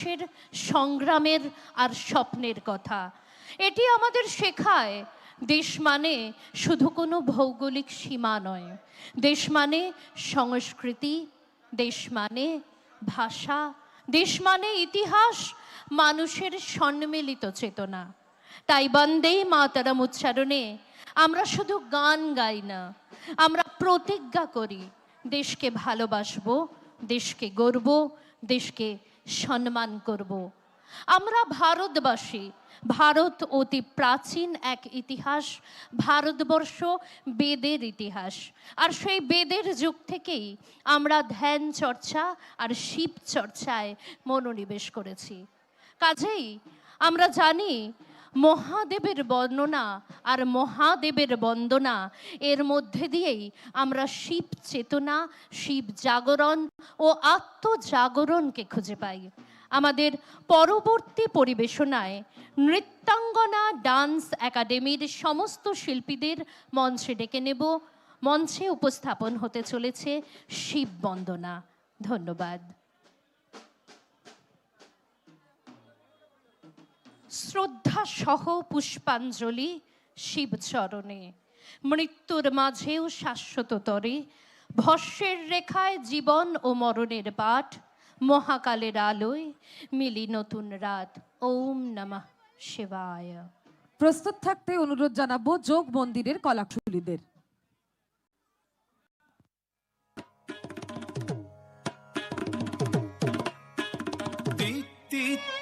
মানুষের সংগ্রামের আর স্বপ্নের কথা। এটি আমাদের শেখায়, দেশ মানে শুধু কোনো ভৌগোলিক সীমা নয়। দেশ মানে সংস্কৃতি, দেশ মানে ভাষা, দেশ মানে ইতিহাস, মানুষের সম্মিলিত চেতনা। তাই বন্দেই মাতারাম উচ্চারণে আমরা শুধু গান গাই না, আমরা প্রতিজ্ঞা করি, দেশকে ভালোবাসবো, দেশকে গর্ব দেশকে সম্মান করব। আমরা ভারতবাসী, ভারত অতি প্রাচীন এক ইতিহাস, ভারতবর্ষ বেদের ইতিহাস। আর সেই বেদের যুগ থেকেই আমরা ধ্যান চর্চা আর শিব চর্চায় মনোনিবেশ করেছি। কাজেই আমরা জানি মহাদেবের বর্ণনা আর মহাদেবের বন্দনা। এর মধ্যে দিয়েই আমরা শিব চেতনা, শিব জাগরণ ও আত্মজাগরণকে খুঁজে পাই। আমাদের পরবর্তী পরিবেশনায় নৃত্যাঙ্গনা ডান্স একাডেমির সমস্ত শিল্পীদের মঞ্চে ডেকে নেব। মঞ্চে উপস্থাপন হতে চলেছে শিব বন্দনা। ধন্যবাদ। শ্রদ্ধা সহ পুষ্পাঞ্জলি শিবচরণে। মৃত্যুর মাঝেও শাশ্বত তরে। ভস্যের রেখায় জীবন ও মরণের পাঠ। মহাকালের আলোয় মিলি নতুন রাত। ওম নমঃ শিবায়। প্রস্তুত থাকতে অনুরোধ জানাব যোগ মন্দিরের কলাকুশলীদের Di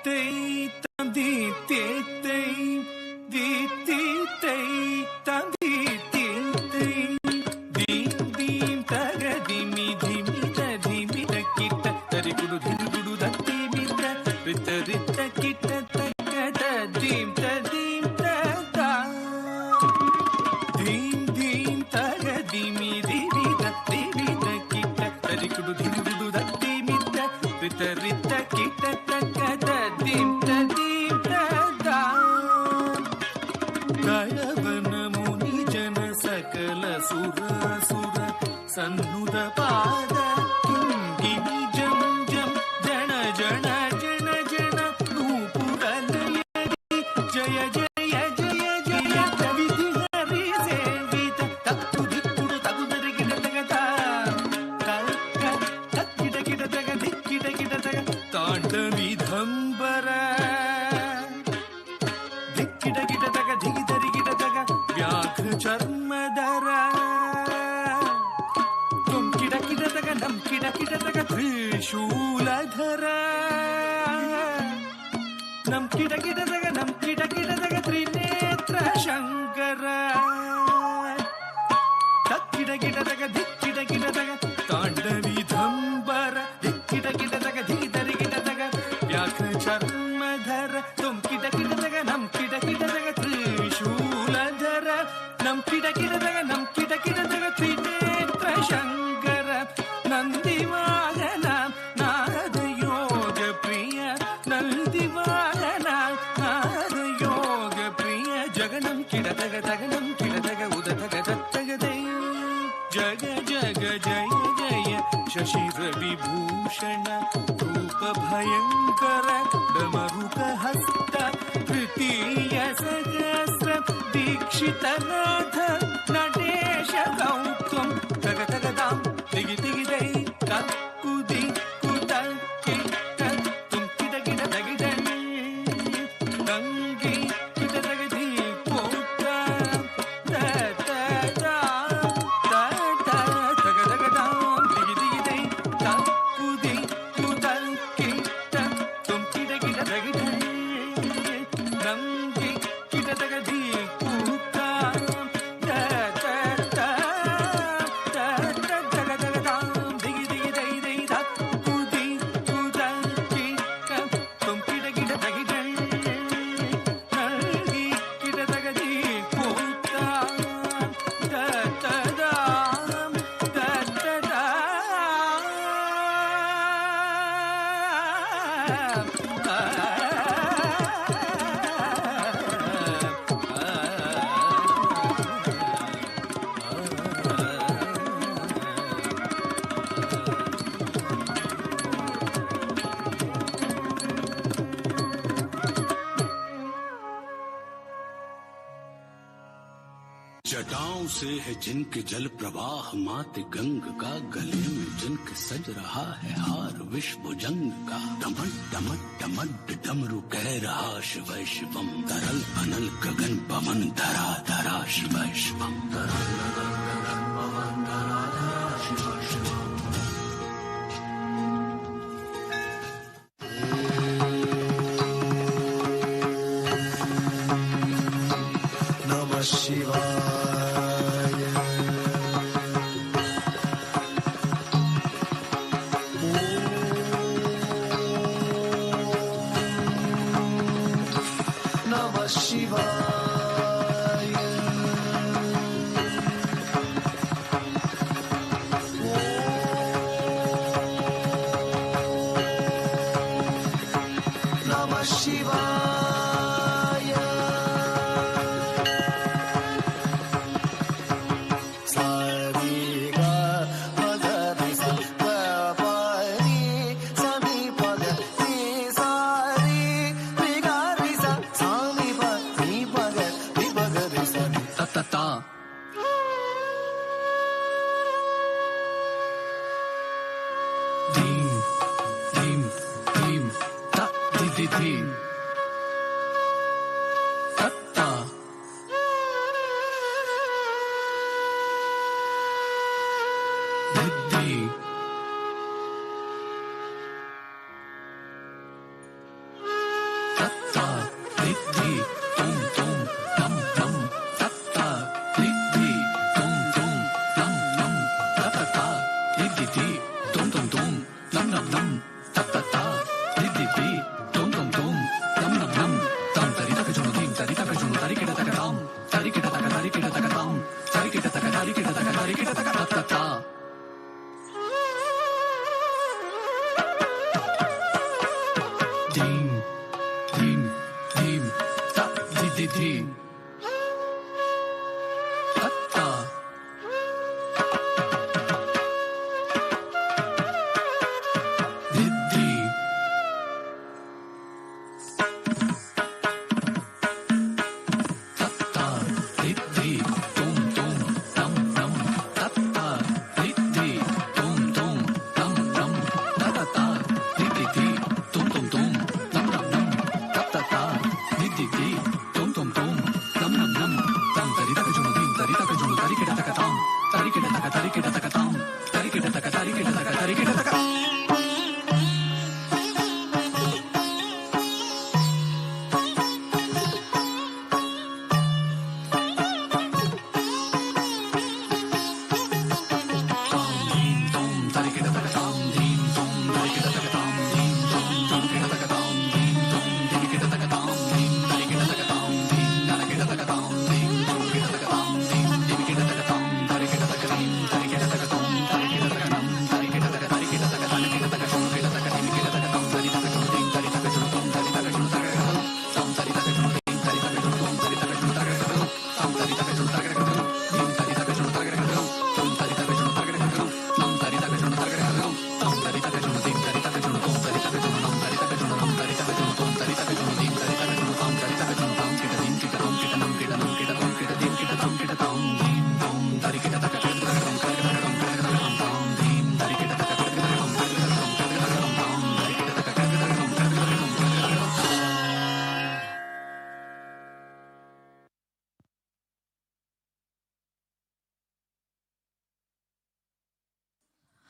தகனம் किलतग तगदं किलत गगुद तगदत्तगदया जग जग जय जय शशि प्रविभूषण रूपभयङ्कररूपहस्त तृतीय स दीक्षितराथ जिनके जल प्रवाह मात गंग का गले में जिनके सज रहा है हार विश्व जंग का दमन दमन डमट, डमरू कह रहा शिव शिवम, तरल अनल गगन पवन धरा धरा शिव शिवम, तरल タタカたンタリケタカタリケタタカタリケタタカタたタ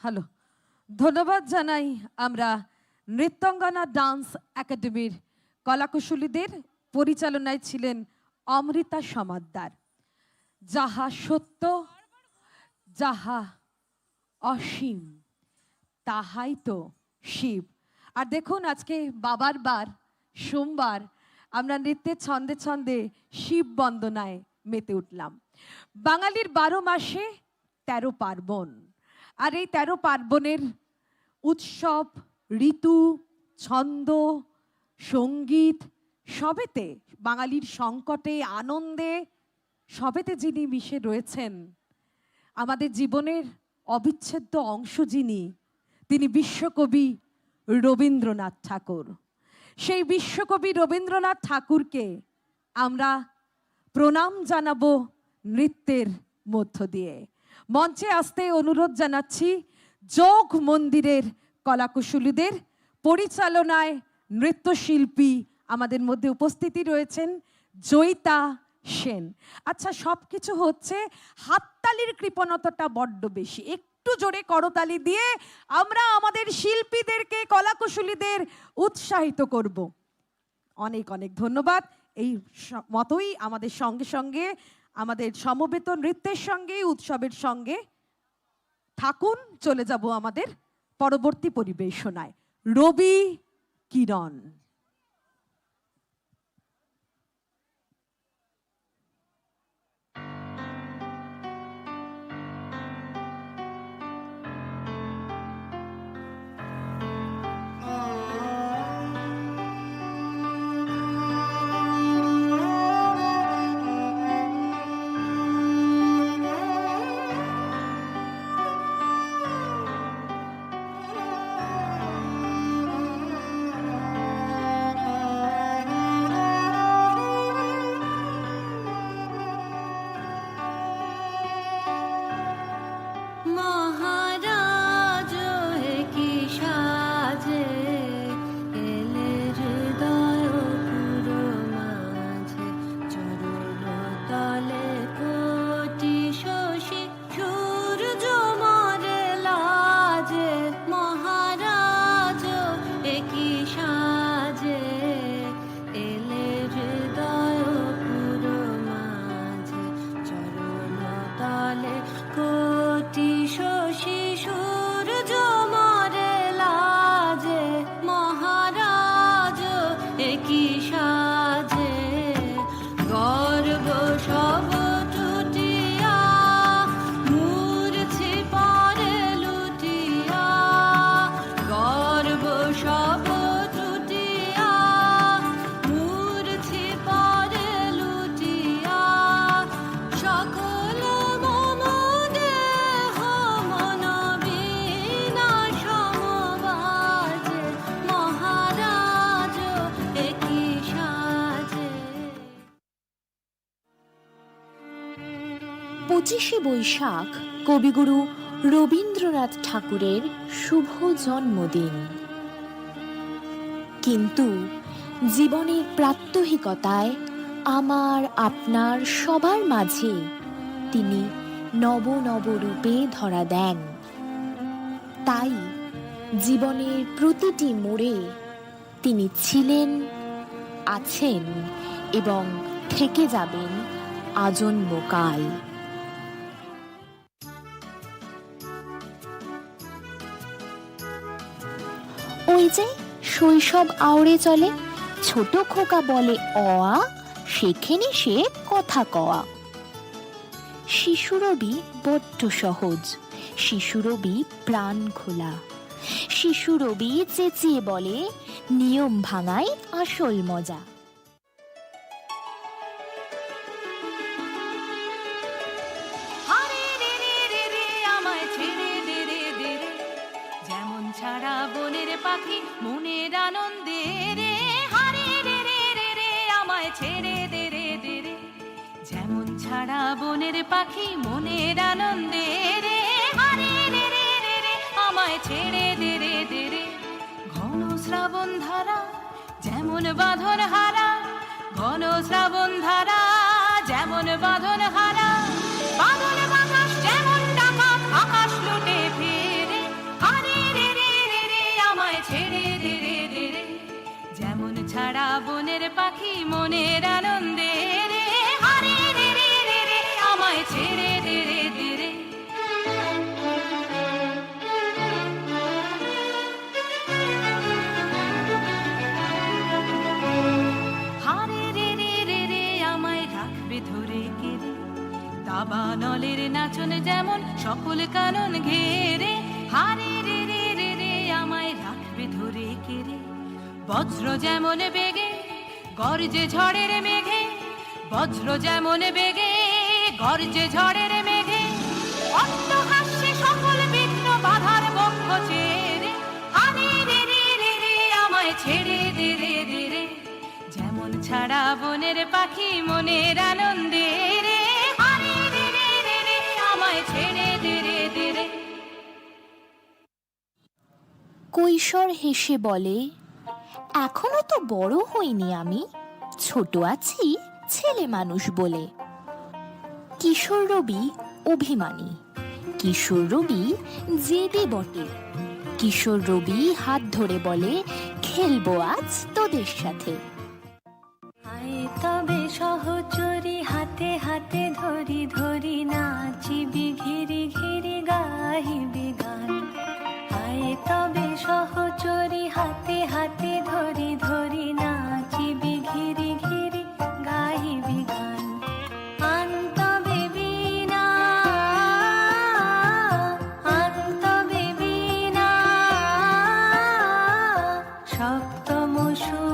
হ্যালো, ধন্যবাদ জানাই আমরা নৃত্যঙ্গনা ডান্স একাডেমির কলাকুশলীদের পরিচালনায় ছিলেন অমৃতা সমাদ্দার। যাহা সত্য, যাহা অসীম, তাহাই তো শিব। আর দেখুন, আজকে বাবার বার, সোমবার, আমরা নৃত্যের ছন্দে ছন্দে শিব বন্দনায় মেতে উঠলাম। বাঙালির বারো মাসে তেরো পার্বণ। আর এই তেরো পার্বণের উৎসব, ঋতু, ছন্দ, সংগীত, সবেতে, বাঙালির সংকটে, আনন্দে, সবেতে যিনি মিশে রয়েছেন, আমাদের জীবনের অবিচ্ছেদ্য অংশ যিনি, তিনি বিশ্বকবি রবীন্দ্রনাথ ঠাকুর। সেই বিশ্বকবি রবীন্দ্রনাথ ঠাকুরকে আমরা প্রণাম জানাব নৃত্যের মধ্য দিয়ে। মঞ্চে আসতে অনুরোধ জানাচ্ছি, যোগ মন্দিরের কলাকুশলীদের পরিচালনায় নৃত্যশিল্পী আমাদের মধ্যে উপস্থিতি রয়েছেন জয়িতা সেন। আচ্ছা সব কিছু হচ্ছে হাততালির কৃপণতাটা বড্ড বেশি। একটু জোরে করতালি দিয়ে আমরা আমাদের শিল্পীদেরকে, কলাকুশলীদের উৎসাহিত করব। অনেক অনেক ধন্যবাদ। এই মতোই আমাদের সঙ্গে সঙ্গে আমাদের সমবেত নৃত্যের সঙ্গে উৎসবের সঙ্গে থাকুন চলে যাব আমাদের পরবর্তী পরিবেশনায়। রবি কিরণ। পঁচিশে বৈশাখ কবিগুরু রবীন্দ্রনাথ ঠাকুরের শুভ জন্মদিন। কিন্তু জীবনের প্রাত্যহিকতায় আমার, আপনার, সবার মাঝে তিনি নব নব রূপে ধরা দেন। তাই জীবনের প্রতিটি মোড়ে তিনি ছিলেন, আছেন এবং থেকে যাবেন আজন্মকাল। ওই যে শৈশব আওড়ে চলে, ছোট খোকা বলে অয়া সেখানে সে কথা কওয়া শিশুরবি বড্ড সহজ শিশুরবি প্রাণ খোলা। শিশুরবি চেঁচিয়ে বলে, নিয়ম ভাঙায় আসল মজা। পাখি মনের আনন্দে রে হারে রে রে রে রে, আমায় ছেড়ে দে রে দে রে। ঘন শ্রাবণ ধারা, যেমন বাঁধন হারা, ঘন শ্রাবণ ধারা, যেমন বাঁধন হারা। বাঁধন বাতাস যেমন ডাকাত আকাশ লুটে ফেরে। হারে রে রে রে রে, আমায় ছেড়ে দে রে দে রে। যেমন ছাড়া বনের পাখি মনের আনন্দে দাবা নলের নাচন যেমন সকল কানন ঘেরে, হারে রে রে রে রে আমায় রাখবে ধরে কেড়ে। বজ্র যেমন বেগে, গর্জে ঝড়ের মেঘে, বজ্র যেমন বেগে, গর্জে ঝড়ের মেঘে। অট্টহাস্যে সকল বিঘ্ন বাধার বক্ষ ছেড়ে, হারে রে রে রে রে আমায় ছেড়ে দে রে দে রে। যেমন ছাড়া বনের পাখি মনের আনন্দে কৈশোর হেসে বলে, এখনও তো বড় হইনি আমি, ছোট আছি ছেলে মানুষ বলে। কিশোর রবি অভিমানী, কিশোর রবি জেদে বটে। কিশোর রবি হাত ধরে বলে, খেলব আজ তোদের সাথে। তবে সহচরি, হাতে হাতে ধরি ধরি নাচিবি ঘিরি ঘিরি গাহিবি। তবে সহচরি হাতে হাতে ধরি ধরি নাচিবি ঘিরি ঘিরি গাইবি গান। আন্তবে বীণা আন্তবে বীণা সপ্তম সুরে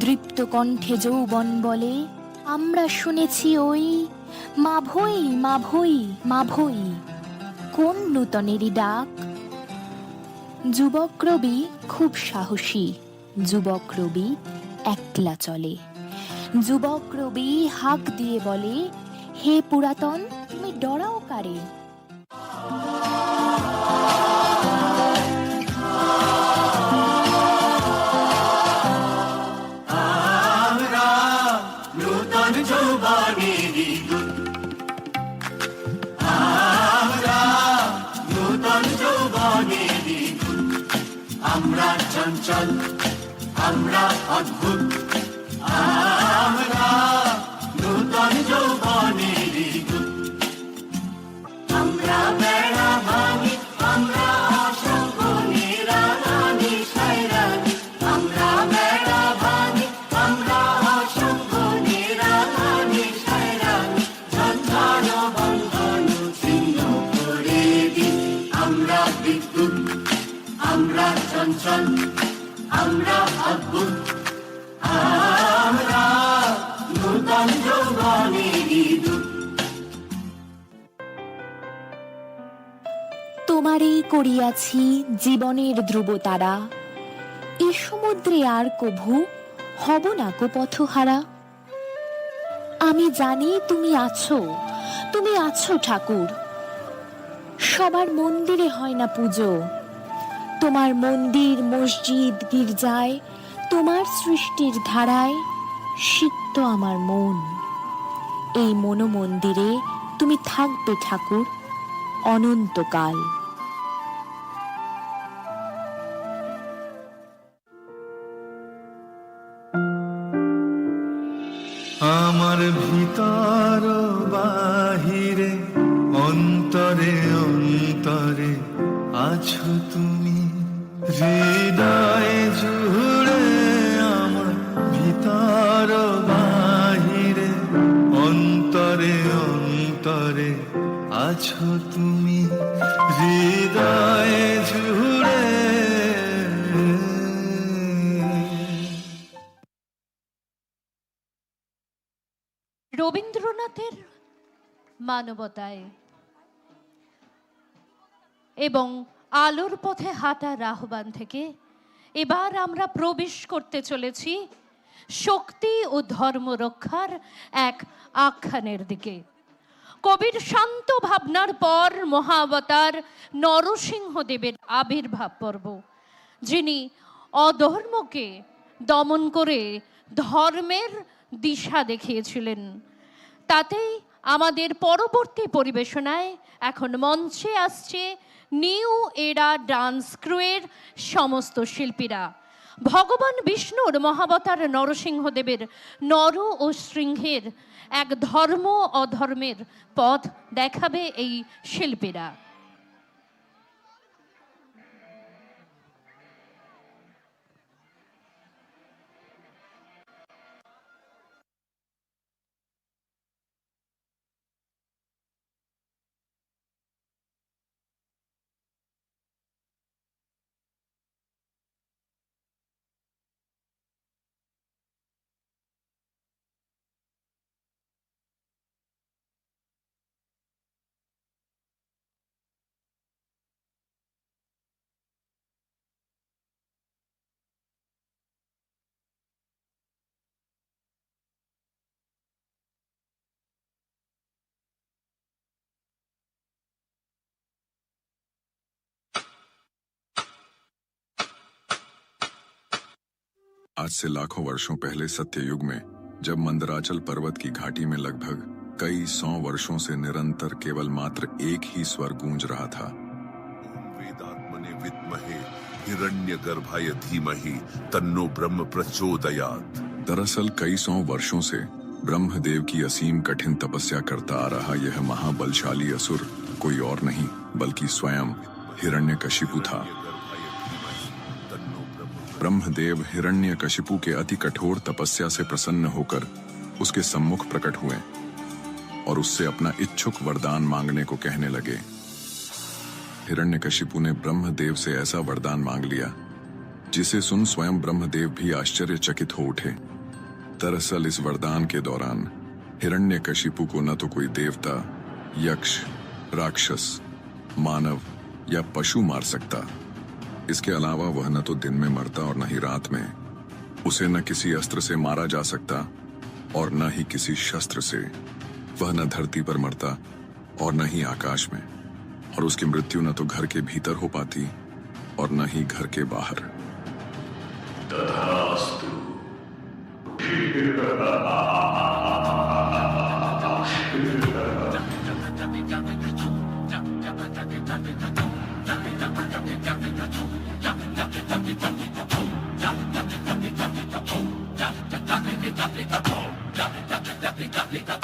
দৃপ্ত কণ্ঠে যৌবন বলে, আমরা শুনেছি ওই, মাভই মাভই মাভই, কোন নূতনেরই ডাক? যুবক রবি খুব সাহসী, যুবক রবি একলা চলে। যুবক রবি হাঁক দিয়ে বলে, হে পুরাতন, তুমি ডরাও কারে? চঞ্চল আমরা অদ্ভুত। তোমারেই করিয়াছি জীবনের ধ্রুবতারা। এ সমুদ্রে আর কভু হব না কো পথহারা। আমি জানি তুমি আছো তুমি আছো ঠাকুর। সবার মন্দিরে হয় না পুজো। তোমার মন্দির, মসজিদ, গির্জায়, তোমার সৃষ্টির ধারায় সিক্ত আমার মন। এই মনোমন্দিরে তুমি থাকবে ঠাকুর, অনন্তকাল। এবং আলোর পথে হাঁটার আহ্বান থেকে এবার আমরা প্রবেশ করতে চলেছি শক্তি ও ধর্ম রক্ষার এক আখ্যানের দিকে। কবির শান্ত ভাবনার পর মহাবতার নরসিংহদেবের আবির্ভাব পর্ব, যিনি অধর্মকে দমন করে ধর্মের দিশা দেখিয়েছিলেন। তাতেই আমাদের পরবর্তী পরিবেশনায় এখন মঞ্চে আসছে নিউ এরা ডান্স ক্রুয়ের সমস্ত শিল্পীরা। ভগবান বিষ্ণুর মহাবতার নরসিংহদেবের নর ও শৃঙ্গের এক ধর্ম অধর্মের পথ দেখাবে এই শিল্পীরা। आज से लाखों वर्षों पहले सत्ययुग में जब मंदराचल पर्वत की घाटी में लगभग कई सौ वर्षों से निरंतर केवल मात्र एक ही स्वर गूंज रहा था। वेदात्मने विद्महे हिरण्यगर्भाय धीमहि तन्नो ब्रह्म प्रचोदयात्। दरअसल कई सौ वर्षों से ब्रह्मदेव की असीम कठिन तपस्या करता आ रहा यह महाबलशाली असुर कोई और नहीं बल्कि स्वयं हिरण्यकशिपु था। ब्रह्मदेव हिरण्य हिरण्यकशिपु के अति कठोर तपस्या से प्रसन्न होकर उसके सम्मुख प्रकट हुए और उससे अपना इच्छुक वरदान मांगने को कहने लगे। हिरण्यकशिपु ने ब्रह्मदेव से ऐसा वरदान मांग लिया, जिसे सुन स्वयं ब्रह्मदेव भी आश्चर्यचकित हो उठे। दरअसल इस वरदान के दौरान हिरण्य हिरण्यकशिपु को न तो कोई देवता, यक्ष, राक्षस, मानव या पशु मार सकता। इसके अलावा वह न तो दिन में मरता और न ही रात में उसे न किसी अस्त्र से मारा जा सकता और न ही किसी शस्त्र से वह न धरती पर मरता और न ही आकाश में और उसकी मृत्यु न तो घर के भीतर हो पाती और न ही घर के बाहर Dapplika, dapplika, dapplika, dapplika, dapplika, dapplika, dapplika, dapplika,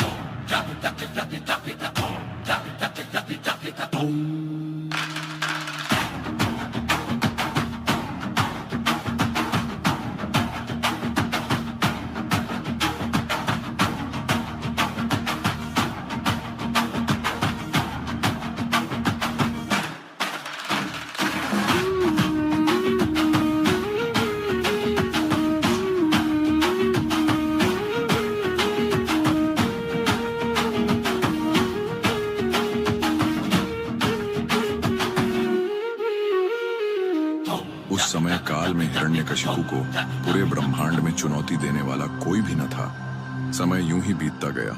पूरे ब्रह्मांड में चुनौती देने वाला कोई भी न था। समय यूँ ही बीतता गया,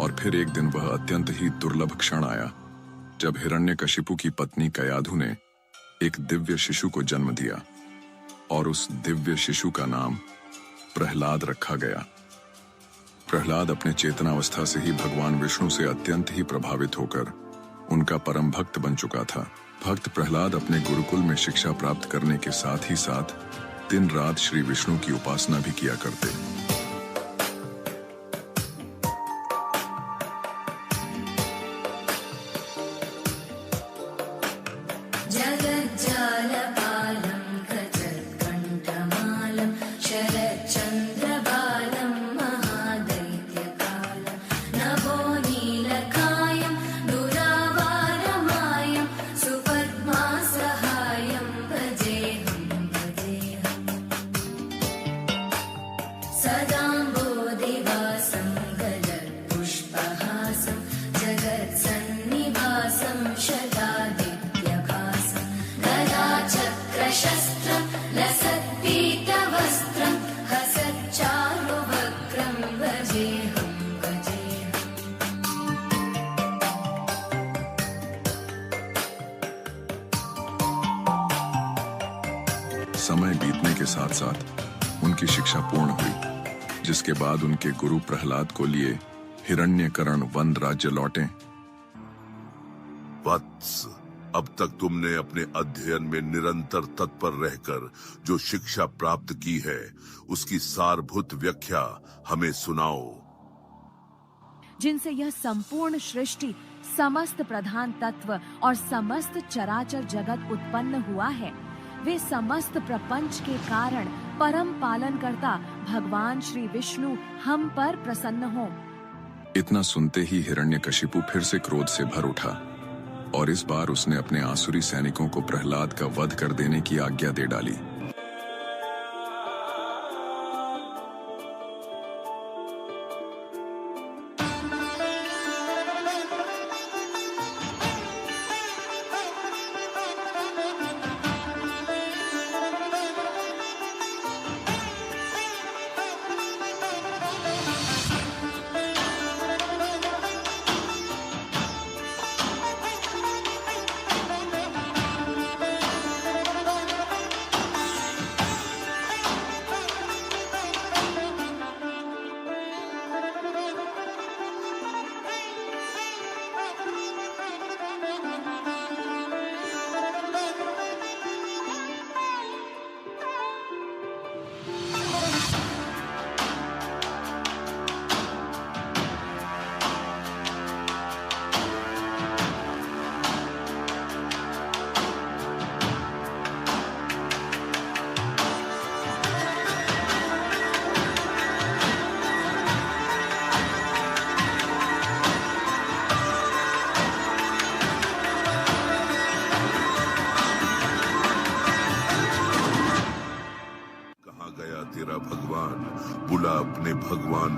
और फिर एक दिन वह अत्यंत ही दुर्लभ क्षण आया, जब हिरण्यकशिपु की पत्नी कयाधु ने एक दिव्य शिशु को जन्म दिया, और उस दिव्य शिशु का नाम प्रहलाद रखा गया। प्रहलाद अपने चेतनावस्था से ही भगवान विष्णु से अत्यंत ही प्रभावित होकर उनका परम भक्त बन चुका था। भक्त प्रहलाद अपने गुरुकुल में शिक्षा प्राप्त करने के साथ ही साथ दिन रात श्री विष्णु की उपासना भी किया करते। समय बीतने के साथ साथ उनकी शिक्षा पूर्ण हुई जिसके बाद उनके गुरु प्रहलाद को लिए हिरण्यकरण वन राज्य लौटे। वत्स अब तक तुमने अपने अध्ययन में निरंतर तत्पर रहकर जो शिक्षा प्राप्त की है उसकी सारभूत व्याख्या हमें सुनाओ। जिनसे यह संपूर्ण सृष्टि समस्त प्रधान तत्व और समस्त चराचर जगत उत्पन्न हुआ है वे समस्त प्रपंच के कारण परम पालन करता भगवान श्री विष्णु हम पर प्रसन्न हो। इतना सुनते ही हिरण्य हिरण्यकशिपु फिर से क्रोध से भर उठा और इस बार उसने अपने आसुरी सैनिकों को प्रहलाद का वध कर देने की आज्ञा दे डाली।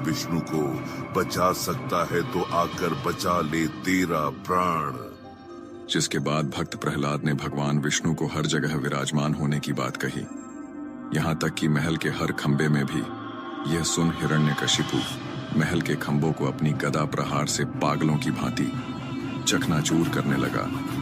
विष्णु को, बचा सकता है तो आकर बचा ले तेरा प्राण। जिसके बाद भक्त प्रहलाद ने भगवान विष्णु को हर जगह विराजमान होने की बात कही। यहाँ तक कि महल के हर खंबे में भी यह सुन हिरण्य हिरण्यकशिपु महल के खंभों को अपनी गदा प्रहार से पागलों की भांति चकनाचूर करने लगा।